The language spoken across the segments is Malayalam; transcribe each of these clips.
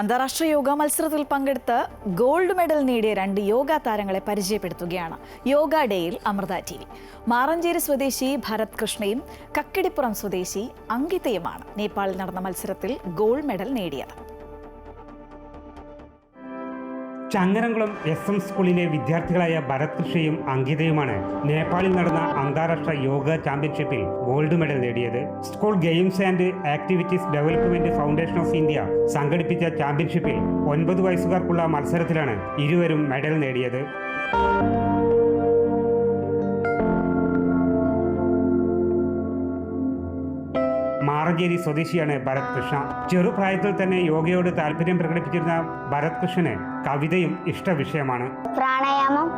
അന്താരാഷ്ട്ര യോഗ മത്സരത്തിൽ പങ്കെടുത്ത് ഗോൾഡ് മെഡൽ നേടിയ രണ്ട് യോഗ താരങ്ങളെ പരിചയപ്പെടുത്തുകയാണ് യോഗ ഡേയിൽ അമൃത ടി വി. മാറഞ്ചേരി സ്വദേശി ഭരത് കൃഷ്ണയും കക്കിടിപ്പുറം സ്വദേശി അങ്കിതയുമാണ് നേപ്പാളിൽ നടന്ന മത്സരത്തിൽ ഗോൾഡ് മെഡൽ നേടിയത്. ചങ്ങരംകുളം എസ് എം സ്കൂളിലെ വിദ്യാർത്ഥികളായ ഭരത് കൃഷിയും അങ്കിതയുമാണ് നേപ്പാളിൽ നടന്ന അന്താരാഷ്ട്ര യോഗ ചാമ്പ്യൻഷിപ്പിൽ ഗോൾഡ് മെഡൽ നേടിയത്. School games and activities development foundation of India സംഘടിപ്പിച്ച ചാമ്പ്യൻഷിപ്പിൽ ഒൻപത് വയസ്സുകാർക്കുള്ള മത്സരത്തിലാണ് ഇരുവരും മെഡൽ നേടിയത്. മാറഞ്ചേരി സ്വദേശിയാണ് ഭരത് കൃഷ്ണ. ചെറുപ്രായത്തിൽ തന്നെ യോഗയോട് താല്പര്യം പ്രകടിപ്പിച്ചിരുന്ന ഭരത് കൃഷ്ണന് കവിതയും ഇഷ്ടവിഷയമാണ് പ്രാണായാമം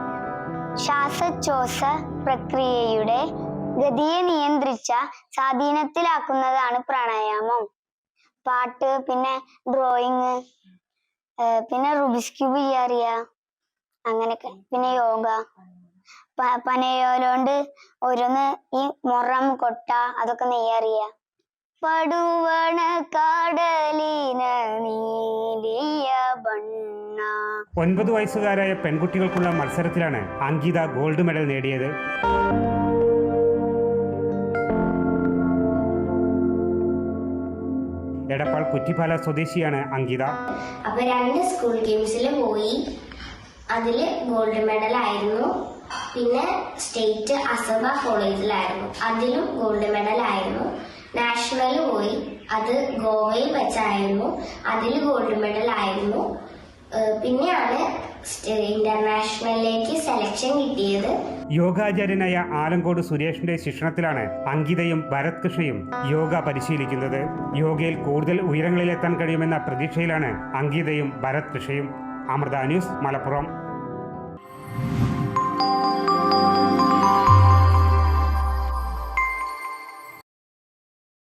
ശ്വാസോച്ഛ്വാസ പ്രക്രിയയുടെ ഗതിയെ നിയന്ത്രിച്ച സ്വാധീനത്തിലാക്കുന്നതാണ് പ്രാണായാമം. പാട്ട് പിന്നെ ഡ്രോയിങ് പിന്നെ റുബിസ് ക്യൂബ് ചെയ്യാറിയ അങ്ങനെയൊക്കെ. പിന്നെ യോഗ. പനയോലോണ്ട് ഓരോന്ന് ഈ മുറം കൊട്ട അതൊക്കെ നെയ്യറിയ. പടുവണ കടലിന നീലിയ ബണ്ണ ഒൻപത് വയസ്സുകാരായ പെൺകുട്ടികൾക്കുള്ള മത്സരത്തിലാണ് അങ്കിത ഗോൾഡ് മെഡൽ നേടിയത്. എടപ്പാൾ കുറ്റിപ്പാല സ്വദേശിയാണ് അങ്കിത. അപ്പൊ രണ്ട് സ്കൂൾ ഗെയിംസിൽ പോയി. അതിൽ ഗോൾഡ് മെഡൽ ആയിരുന്നു. പിന്നെ സ്റ്റേറ്റ് അസബ കോളേജിലായിരുന്നു. അതിലും ഗോൾഡ് മെഡൽ ആയിരുന്നു. നാഷണൽ പോയി. അത് ഗോവയിൽ വെച്ചായിരുന്നു. അതിൽ ഗോൾഡ് മെഡൽ ആയിരുന്നു. പിന്നെയാണ് ഇന്റർനാഷണലിലേക്ക് സെലക്ഷൻ കിട്ടിയത്. യോഗാചാര്യനായ ആലങ്കോട് സുരേഷിന്റെ ശിക്ഷണത്തിലാണ് അങ്കിതയും ഭരത് കൃഷ്ണയും യോഗ പരിശീലിക്കുന്നത്. യോഗയിൽ കൂടുതൽ ഉയരങ്ങളിലെത്താൻ കഴിയുമെന്ന പ്രതീക്ഷയിലാണ് അങ്കിതയും ഭരത് കൃഷ്ണയും. അമൃത ന്യൂസ് മലപ്പുറം.